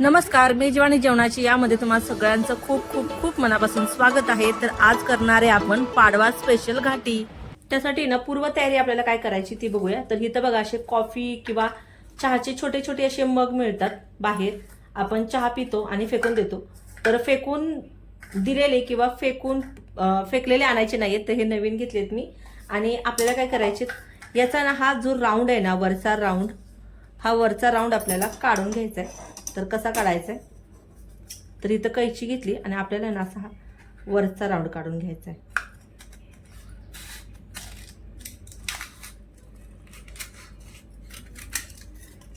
नमस्कार मेजवानी जेवणाची यामध्ये तुम्हाला सगळ्यांचं खूप खूप खूप मनापासून स्वागत आहे. तर आज करणारे आपण पाडवा स्पेशल घाटी. त्यासाठी ना पूर्वतयारी आपल्याला काय करायची ती बघूया. तर इथं बघा असे कॉफी किंवा चहाचे छोटे छोटे असे मग मिळतात बाहेर. आपण चहा पितो आणि फेकून देतो. तर फेकून दिलेले किंवा फेकून फेकलेले आणायचे नाहीत तर हे नवीन घेतलेत मी. आणि आपल्याला काय करायचे याचा ना हा जो राऊंड आहे ना वरचा राऊंड हा वरचा राऊंड आपल्याला काढून घ्यायचा आहे. तर कसा काढायचा आहे? तर इथं कैची घेतली आणि आपल्याला ना असा वरचा राऊंड काढून घ्यायचा आहे.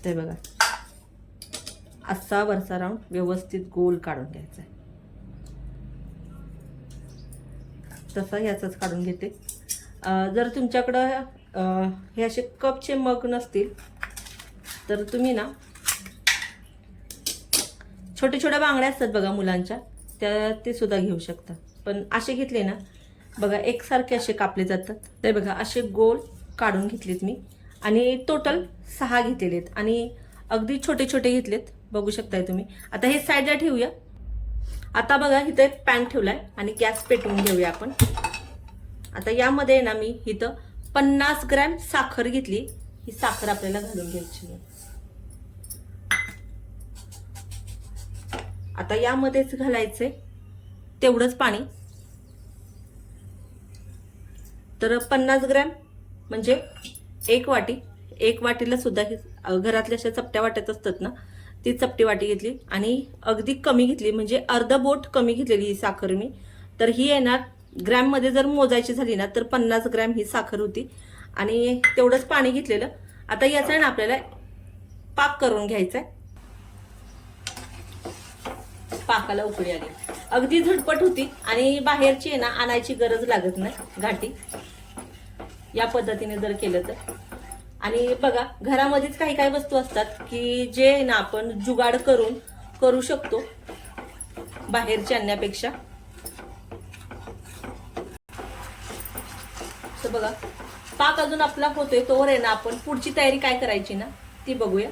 ते बघा. असा वरचा राऊंड व्यवस्थित गोल काढून घ्यायचा आहे. तसा ह्याचाच काढून घेते. जर तुमच्याकडं हे असे कपचे मग नसतील तर तुम्ही ना छोट्या छोट्या बांगड्या असतात बघा मुलांच्या त्या ते सुद्धा घेऊ शकता. पण असे घेतले ना बघा एकसारखे असे कापले जातात. ते बघा असे गोल काढून घेतलेत मी. आणि टोटल सहा घेतलेले आहेत आणि अगदी छोटे छोटे घेतलेत. बघू शकताय तुम्ही. आता हे साईडला ठेवूया. आता बघा इथं एक पॅन ठेवलाय आणि गॅस पेटवून घेऊया आपण. आता यामध्ये ना मी इथं पन्नास ग्रॅम साखर घेतली. ही साखर आपल्याला घालून घ्यायची आहे. आता यामध्येच घालायचे तेवढंच पाणी. तर पन्नास ग्रॅम म्हणजे एक वाटी. एक वाटीला सुद्धा घरातल्या अशा चपट्या वाट्यात असतात ना ती चपटी वाटी घेतली आणि अगदी कमी घेतली म्हणजे अर्ध बोट कमी घेतलेली ही साखर मी. तर ही येणार ग्रॅममध्ये जर मोजायची झाली ना तर पन्नास ग्रॅम ही साखर होती. आणि तेवढंच पाणी घेतलेलं. आता याचा ना आपल्याला पाक करून घ्यायचा आहे पाकाला उकळी आली. अगदी झटपट होती आणि बाहेरची आहे ना आणायची गरज लागत नाही घाटी. या पद्धतीने जर केलं तर. आणि बघा घरामध्येच काही काही वस्तू असतात की जे ना आपण जुगाड करून करू शकतो बाहेरची आणण्यापेक्षा. तर बघा पाक अजून आपला होतोय तोवर आहे ना आपण पुढची तयारी काय करायची ना ती बघूया.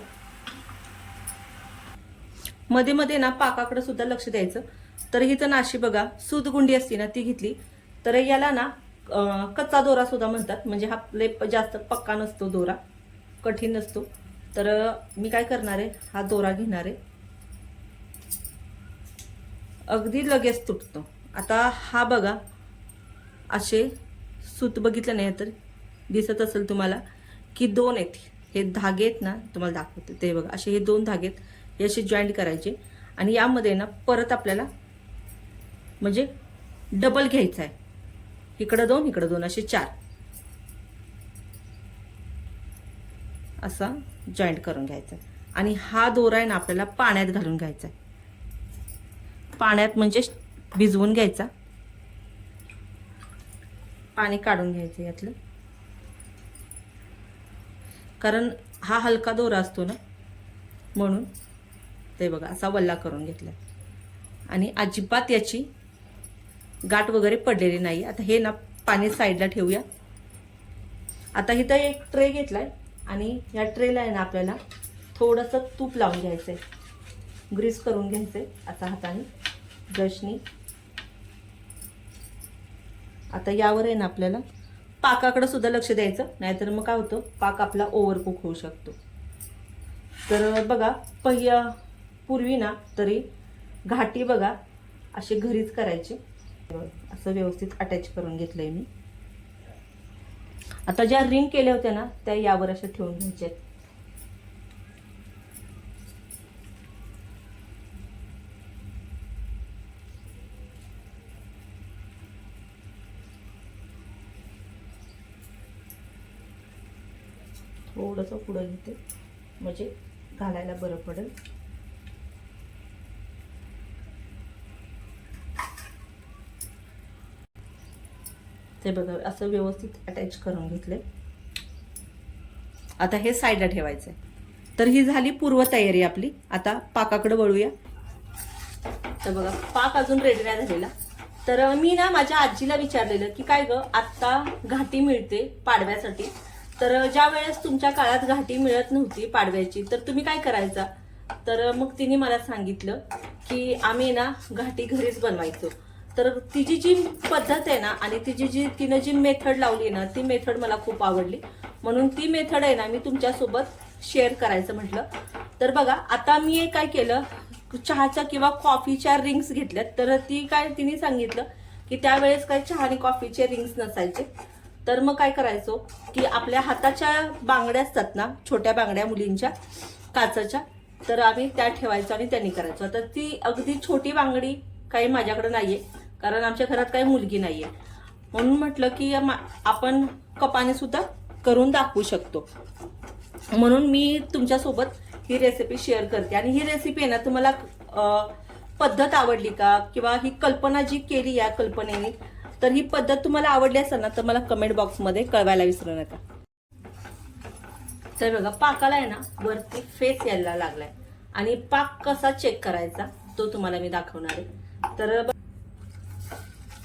मध्ये मध्ये ना पाकाकडे सुद्धा लक्ष द्यायचं. तर इथं नाशी बघा सूत गुंडी असते ना ती घेतली. तर याला ना कच्चा दोरा सुद्धा म्हणतात. म्हणजे हा लय जास्त पक्का नसतो दोरा. कठीण नसतो. तर मी काय करणार आहे? हा दोरा घेणार आहे. अगदी लगेच तुटतो. आता हा बघा असे सूत बघितलं नाही तर दिसत असेल तुम्हाला की दोन आहेत. हे धागे आहेत ना तुम्हाला दाखवते. ते बघा असे हे दोन धागे आहेत. हे असे जॉईंट करायचे. आणि यामध्ये ना परत आपल्याला म्हणजे डबल घ्यायचं आहे. इकडं दोन इकडं दोन असे चार. असा जॉईंट करून घ्यायचा. आहे आणि हा दोरा आहे ना आपल्याला पाण्यात घालून घ्यायचा आहे. पाण्यात म्हणजे भिजवून घ्यायचा. पाणी काढून घ्यायचं यातलं. कारण हा हलका दोरा असतो ना. म्हणून ते बघा असा वल्ला करून घेतला आणि अजिबात याची गाठ वगैरे पडलेली नाही आता हे ना पाणी साईडला ठेवूया. आता इथं एक ट्रे घेतलाय आणि या ट्रेला आहे ना आपल्याला थोडंसं तूप लावून घ्यायचंय. ग्रीस करून घ्यायचंय असा हाताने. ब्रशनी आता यावर आहे ना आपल्याला पाकाकडे सुद्धा लक्ष द्यायचं. नाहीतर मग काय होतं पाक आपला ओव्हरकुक होऊ शकतो. तर बघा पहिल्या पूर्वी ना तरी घाटी बघा असे घरीच करायचे. असं व्यवस्थित अटॅच करून घेतलंय मी. आता ज्या रिंग केल्या होत्या ना त्या यावर अशा ठेवून घ्यायच्या. आहेत. थोडंसं पुढं घेते. म्हणजे घालायला बरं पडेल. ते बघा असं व्यवस्थित अटॅच करून घेतले. आता हे साईडला आहे तर ही झाली पूर्वतयारी आपली. आता पाकाकडे वळूया. तर बघा पाक अजून रेडी नाही झालेला. तर मी ना माझ्या आजीला विचारलेलं की काय ग आत्ता घाटी मिळते पाडव्यासाठी. तर ज्या वेळेस तुमच्या काळात घाटी मिळत नव्हती पाडव्याची तर तुम्ही काय करायचा? तर मग तिने मला सांगितलं की आम्ही ना घाटी घरीच बनवायचो. तर तिची जी पद्धत आहे ना आणि तिची जी तिनं जी मेथड लावली ना ती मेथड मला खूप आवडली. म्हणून ती मेथड आहे ना मी तुमच्यासोबत शेअर करायचं म्हटलं. तर बघा आता मी काय केलं चहाच्या किंवा कॉफीच्या रिंग्स घेतल्यात. तर ती काय तिने सांगितलं की त्यावेळेस काय चहा आणि कॉफीचे रिंग्स नसायचे. तर मग काय करायचो की आपल्या हाताच्या बांगड्या असतात ना छोट्या बांगड्या मुलींच्या काचाच्या तर आम्ही त्या ठेवायचो आणि त्यांनी करायचो. तर ती अगदी छोटी बांगडी काही माझ्याकडे नाहीये. कारण आमच्या घरात काही मुलगी नाहीये. म्हणून म्हटलं की आपण कपाने सुद्धा करून दाखवू शकतो. म्हणून मी तुमच्यासोबत ही रेसिपी शेअर करते. आणि ही रेसिपी आहे ना तुम्हाला पद्धत आवडली का? किंवा ही कल्पना जी केली या कल्पनेने तर ही पद्धत तुम्हाला आवडली असेल ना तर मला कमेंट बॉक्समध्ये कळवायला विसरू नका. तर बघा पाकाला आहे ना वरती फेस यायला लागलाय. आणि पाक कसा चेक करायचा तो तुम्हाला मी दाखवणार आहे. तर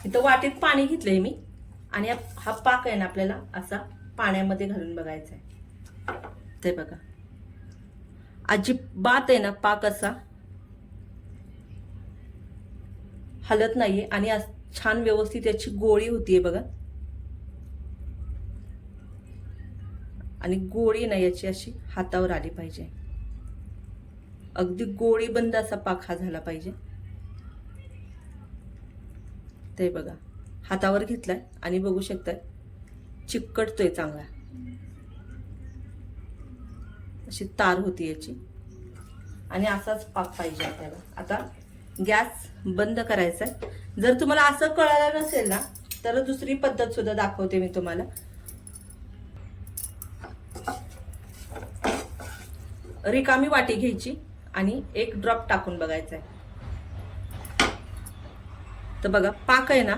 इथं वाटीत पाणी घेतलंय मी. आणि हा- पाक आहे ना आपल्याला असा पाण्यामध्ये घालून बघायचा आहे ते बघा. अजिबात आहे ना पाक असा हलत नाहीये आणि छान व्यवस्थित याची गोळी होतीये बघा. आणि गोळी ना याची अशी हातावर आली पाहिजे. अगदी गोळी बंद असा पाक हा झाला पाहिजे. ते बघा. हातावर घेतलाय आणि बघू शकताय चिकटतोय चांगला. अशी तार होती याची. आणि असाच पाक पाहिजे आपल्याला. आता गॅस बंद करायचा आहे जर तुम्हाला असं कळालं नसेल ना तर दुसरी पद्धत सुद्धा दाखवते मी तुम्हाला. रिकामी वाटी घ्यायची आणि एक ड्रॉप टाकून बघायचा आहे तर बघा पाक आहे ना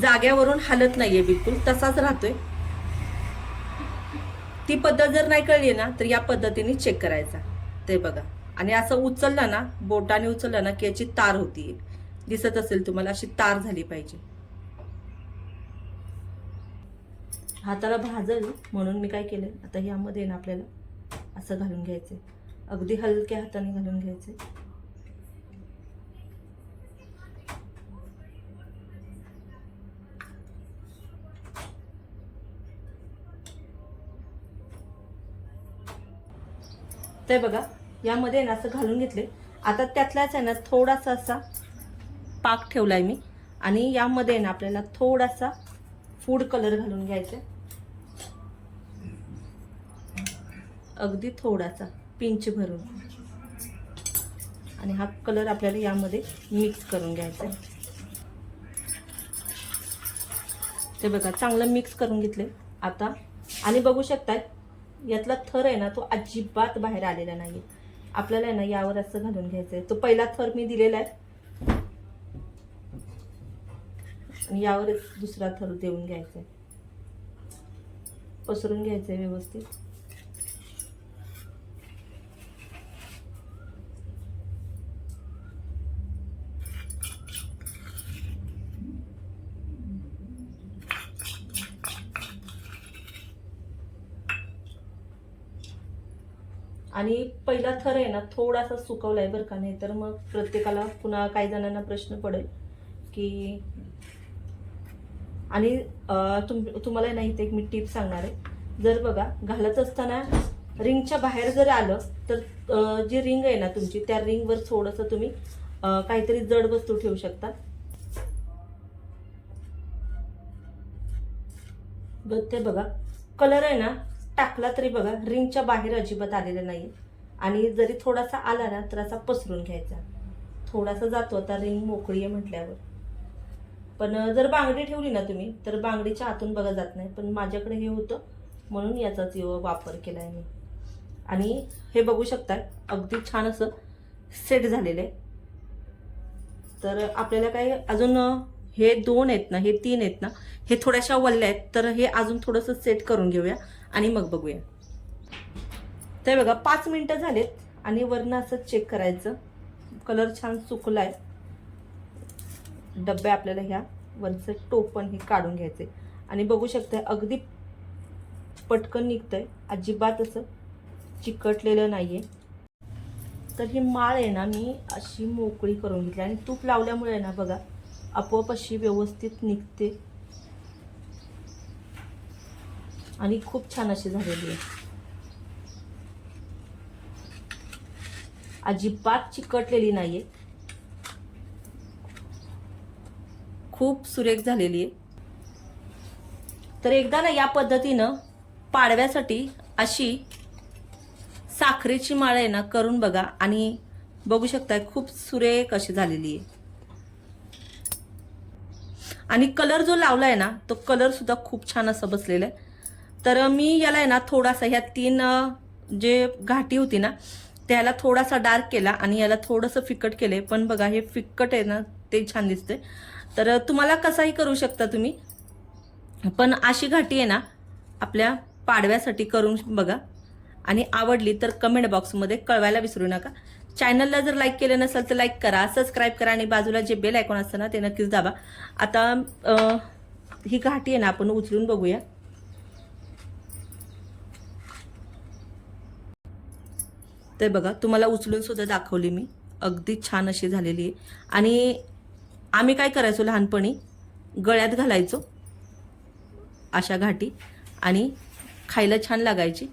जाग्यावरून हलत नाहीये बिलकुल तसाच राहतोय. ती पद्धत जर नाही कळली ना तर या पद्धतीने चेक करायचा. ते बघा. आणि असं उचललं ना बोटाने उचललं ना की याची तार होती. दिसत असेल तुम्हाला अशी तार झाली पाहिजे. हाताला भाजल म्हणून मी काय केलं आता यामध्ये ना आपल्याला असं घालून घ्यायचं अगदी हलक्या हाताने घालून घ्यायचे ते बघा. यामध्ये ना असं घालून घेतले आता त्यातलाच आहे ना थोडासा असा पाक ठेवलाय मी. आणि यामध्ये ना आपल्याला थोडासा फूड कलर घालून घ्यायचा आहे. अगदी थोडासा पिंच भरून. आणि हा कलर आपल्याला यामध्ये मिक्स करून घ्यायचा आहे ते बघा चांगलं मिक्स करून घेतले आता आणि बघू शकताय यातला थर आहे ना तो अजिबात बाहेर आलेला नाही आपल्याला आहे ना यावर असं घालून घ्यायचं आहे तो पहिला थर मी दिलेला आहे. आणि यावरच दुसरा थर देऊन घ्यायचा आहे पसरून घ्यायचं आहे व्यवस्थित. आणि पहिला थर आहे ना थोडासा सुकवलाय बरं का नाही तर मग प्रत्येकाला पुन्हा काही जणांना प्रश्न पडेल की आणि तुम तुम्हाला नाही इथे एक मी टिप सांगणार आहे. जर बघा घालत असताना रिंगच्या बाहेर जर आलं तर जी रिंग आहे ना तुमची त्या रिंगवर थोडंसं तुम्ही काहीतरी जड वस्तू ठेवू शकता ब- ते बघा. कलर आहे ना टाकला तरी बघा रिंगच्या बाहेर अजिबात आलेला नाही आणि जरी थोडासा आला ना तर असा पसरून घ्यायचा. थोडासा जातो आता रिंग मोकळी आहे म्हटल्यावर. पण जर बांगडी ठेवली ना तुम्ही तर बांगडीच्या आतून बघा जात नाही. पण माझ्याकडे हे होतं म्हणून याचाच वापर केला आहे मी. आणि हे बघू शकता अगदी छान असं सेट झालेलं आहे तर आपल्याला काय अजून हे दोन आहेत ना हे तीन आहेत ना हे थोड्याशा वल्ल्या आहेत तर हे अजून थोडंसं सेट करून घेऊया. आणि मग बघूया. तर बघा पाच मिनटं झालेत आणि वरनं असं चेक करायचं. कलर छान सुकलाय. डब्बे आपल्याला ह्या वरचं टोपण हे काढून घ्यायचे आणि बघू शकता अगदी पटकन निघतंय. अजिबात असं चिकटलेलं नाहीये. तर ही माळ आहे ना मी अशी मोकळी करून घेतली. आणि तूप लावल्यामुळे आहे ना बघा आपोआप अशी व्यवस्थित निघते. आणि खूप छान अशी झालेली आहे. अजिबात चिकटलेली नाही आहे खूप सुरेख झालेली आहे. तर एकदा ना या पद्धतीनं पाडव्यासाठी अशी साखरेची माळ आहे ना करून बघा आणि बघू शकताय खूप सुरेख अशी झालेली आहे. आणि कलर जो लावला आहे ना तो कलर सुद्धा खूप छान असा बसलेला आहे. तर मी याला आहे ना थोडासा ह्या तीन जे घाटी होती ना त्याला थोडासा डार्क केला आणि याला थोडंसं फिकट केलंय. पण बघा हे फिकट आहे ना ते छान दिसते तर तुम्हाला कसाही करू शकता तुम्ही. पण अशी घाटी आहे ना आपल्या पाडव्यासाठी करून बघा. आणि आवडली तर कमेंट बॉक्समध्ये कळवायला विसरू नका. चॅनलला जर लाईक केलं नसेल तर लाईक करा सबस्क्राईब करा आणि बाजूला जे बेल आयकॉन असतं ना ते नक्कीच दाबा. आता आ, ही घाटी आहे ना आपण उचलून बघूया. ते बघा तुम्हाला उचलून सुद्धा दाखवली मी. अगदी छान अशी झालेली आहे. आणि आम्ही काय करायचो लहानपणी? गळ्यात घालायचो अशा घाटी आणि खायला छान लागायची.